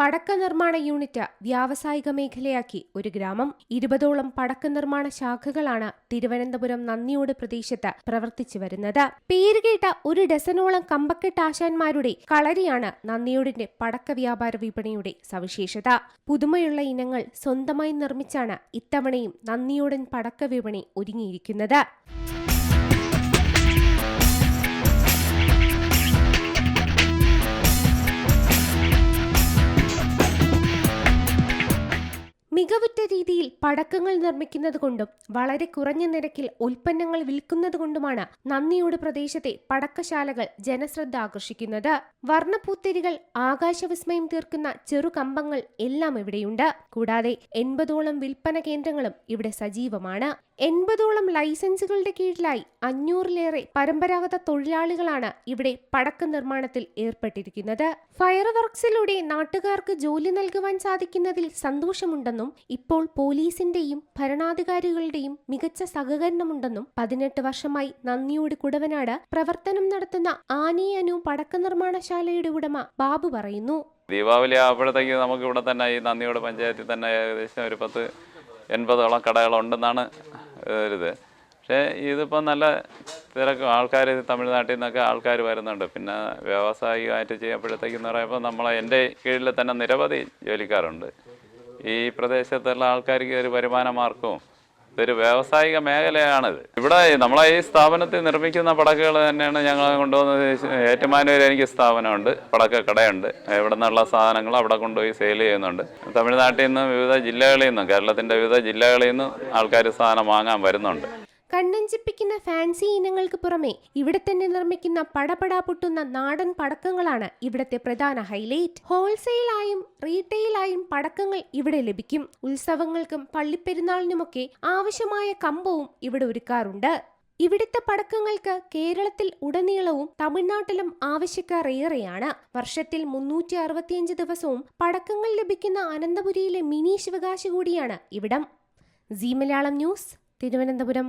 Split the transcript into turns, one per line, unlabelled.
പടക്ക നിർമ്മാണ യൂണിറ്റ് വ്യാവസായിക മേഖലയാക്കി. ഒരു ഗ്രാമം ഇരുപതോളം പടക്ക നിർമ്മാണ ശാഖകളാണ് തിരുവനന്തപുരം നന്ദിയോട് പ്രദേശത്ത് പ്രവർത്തിച്ചു വരുന്നത്. പേരുകേട്ട ഒരു ഡസനോളം കമ്പക്കെട്ട് ആശാന്മാരുടെ കളരിയാണ് നന്ദിയോടിന്റെ പടക്ക വ്യാപാര വിപണിയുടെ സവിശേഷത. പുതുമയുള്ള ഇനങ്ങൾ സ്വന്തമായി നിർമ്മിച്ചാണ് ഇത്തവണയും നന്ദിയോടൻ പടക്ക വിപണി ഒരുങ്ങിയിരിക്കുന്നത്. മികവുറ്റ രീതിയിൽ പടക്കങ്ങൾ നിർമ്മിക്കുന്നത് കൊണ്ടും വളരെ കുറഞ്ഞ നിരക്കിൽ ഉൽപ്പന്നങ്ങൾ വിൽക്കുന്നത് കൊണ്ടുമാണ് നന്ദിയോട് പ്രദേശത്തെ പടക്കശാലകൾ ജനശ്രദ്ധ ആകർഷിക്കുന്നത്. വർണപ്പൂത്തിരികൾ ആകാശവിസ്മയം തീർക്കുന്ന ചെറു കമ്പങ്ങൾ എല്ലാം ഇവിടെയുണ്ട്. കൂടാതെ എൺപതോളം വിൽപ്പന കേന്ദ്രങ്ങളും ഇവിടെ സജീവമാണ്. എൺപതോളം ലൈസൻസുകളുടെ കീഴിലായി അഞ്ഞൂറിലേറെ പരമ്പരാഗത തൊഴിലാളികളാണ് ഇവിടെ പടക്ക നിർമ്മാണത്തിൽ ഏർപ്പെട്ടിരിക്കുന്നത്. ഫയർ വർക്സിലൂടെ നാട്ടുകാർക്ക് ജോലി നൽകുവാൻ സാധിക്കുന്നതിൽ സന്തോഷമുണ്ടെന്നും ഇപ്പോൾ പോലീസിന്റെയും ഭരണാധികാരികളുടെയും മികച്ച സഹകരണമുണ്ടെന്നും പതിനെട്ട് വർഷമായി നന്ദിയോട് കുടവനാട് പ്രവർത്തനം നടത്തുന്ന ആനയനു പടക്ക നിർമ്മാണശാലയുടെ ഉടമ ബാബു പറയുന്നു.
ദീപാവലി ആകുമ്പോഴത്തേക്ക് നമുക്ക് ഇവിടെ തന്നെ ഈ നന്ദിയോട് പഞ്ചായത്തിൽ തന്നെ ഏകദേശം ഒരു പത്ത് എൺപതോളം കടകളുണ്ടെന്നാണ് ഒരിത് പക്ഷേ ഇതിപ്പോൾ നല്ല തിരക്ക് ആൾക്കാർ തമിഴ്നാട്ടിൽ നിന്നൊക്കെ ആൾക്കാർ വരുന്നുണ്ട്. പിന്നെ വ്യാവസായികമായിട്ട് ചെയ്യുമ്പോഴത്തേക്കെന്ന് പറയുമ്പോൾ നമ്മളെ എന്റെ കീഴിൽ തന്നെ നിരവധി ജോലിക്കാരുണ്ട്. ഈ പ്രദേശത്തുള്ള ആൾക്കാർക്ക് ഒരു വരുമാന മാർഗവും ഇതൊരു വ്യാവസായിക മേഖലയാണിത്. ഇവിടെ നമ്മളെ ഈ സ്ഥാപനത്തിൽ നിർമ്മിക്കുന്ന പടക്കുകൾ തന്നെയാണ് ഞങ്ങൾ കൊണ്ടുവന്നത്. ഏറ്റുമാനൂർ എനിക്ക് സ്ഥാപനമുണ്ട്. പടക്ക കടയുണ്ട്. ഇവിടെ നിന്നുള്ള സാധനങ്ങൾ അവിടെ കൊണ്ടുപോയി സെയിൽ ചെയ്യുന്നുണ്ട്. തമിഴ്നാട്ടിൽ നിന്നും വിവിധ ജില്ലകളിൽ നിന്നും കേരളത്തിന്റെ വിവിധ ജില്ലകളിൽ നിന്നും ആൾക്കാർ സാധനം വാങ്ങാൻ വരുന്നുണ്ട്.
കണ്ണഞ്ചിപ്പിക്കുന്ന ഫാൻസി ഇനങ്ങൾക്ക് പുറമെ ഇവിടെ തന്നെ നിർമ്മിക്കുന്ന പടപടാ പൊട്ടുന്ന നാടൻ പടക്കങ്ങളാണ് ഇവിടത്തെ പ്രധാന ഹൈലൈറ്റ്. ഹോൾസെയിലായും റീറ്റെയിലായും പടക്കങ്ങൾ ഇവിടെ ലഭിക്കും. ഉത്സവങ്ങൾക്കും പള്ളിപ്പെരുന്നാളിനുമൊക്കെ ആവശ്യമായ കമ്പവും ഇവിടെ ഒരുക്കാറുണ്ട്. ഇവിടുത്തെ പടക്കങ്ങൾക്ക് കേരളത്തിൽ ഉടനീളവും തമിഴ്നാട്ടിലും ആവശ്യക്കാർ ഏറെയാണ്. വർഷത്തിൽ മുന്നൂറ്റി അറുപത്തിയഞ്ച് ദിവസവും പടക്കങ്ങൾ ലഭിക്കുന്ന അനന്തപുരിയിലെ മിനി ശിവകാശി കൂടിയാണ് ഇവിടം. C Malayalam news Thiruvananthapuram.